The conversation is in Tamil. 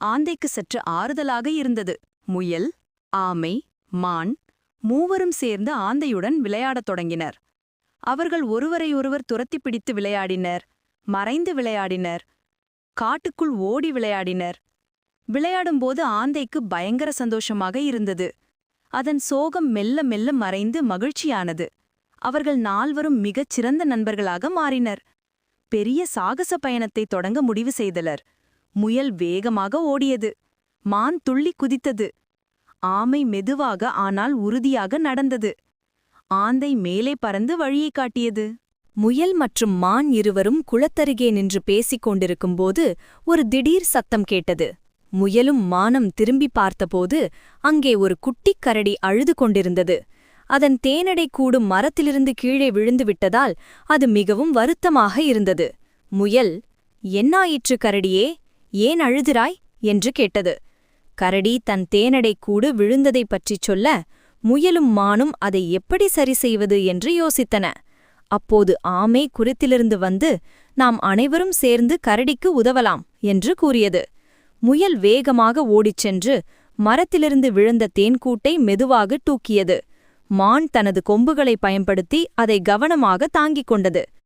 ஆந்தைக்கு சற்று ஆறுதலாக இருந்தது. முயல் ஆமை மான் மூவரும் சேர்ந்து ஆந்தையுடன் விளையாடத் தொடங்கினர். அவர்கள் ஒருவரையொருவர் துரத்திப் பிடித்து விளையாடினர். மறைந்து விளையாடினர். காட்டுக்குள் ஓடி விளையாடினர். விளையாடும்போது ஆந்தைக்கு பயங்கர சந்தோஷமாக இருந்தது. அதன் சோகம் மெல்ல மெல்ல மறைந்து மகிழ்ச்சியானது. அவர்கள் நால்வரும் மிகச் சிறந்த நண்பர்களாக மாறினர். பெரிய சாகச பயணத்தை தொடங்க முடிவு செய்தனர். முயல் வேகமாக ஓடியது. மான் துள்ளி குதித்தது. ஆமை மெதுவாக ஆனால் உறுதியாக நடந்தது. ஆந்தை மேலே பறந்து வழியைக் காட்டியது. முயல் மற்றும் மான் இருவரும் குளத்தருகே நின்று பேசிக் கொண்டிருக்கும்போது ஒரு திடீர் சத்தம் கேட்டது. முயலும் மானம் திரும்பி பார்த்தபோது அங்கே ஒரு குட்டிக் கரடி அழுது கொண்டிருந்தது. அதன் தேனடை கூடும் மரத்திலிருந்து கீழே விழுந்து விட்டதால் அது மிகவும் வருத்தமாக இருந்தது. முயல் என்னாயிற்று கரடியே? ஏன் அழுகிறாய் என்று கேட்டது. கரடி தன் தேனடை கூடு விழுந்ததைப் பற்றிச் சொல்ல முயலும் மானும் அதை எப்படி சரி செய்வது என்று யோசித்தன. அப்போது ஆமை குறித்திலிருந்து வந்து நாம் அனைவரும் சேர்ந்து கரடிக்கு உதவலாம் என்று கூறியது. முயல் வேகமாக ஓடிச் சென்று மரத்திலிருந்து விழுந்த தேன்கூட்டை மெதுவாக தூக்கியது. மான் தனது கொம்புகளை பயன்படுத்தி அதை கவனமாக தாங்கிக் கொண்டது.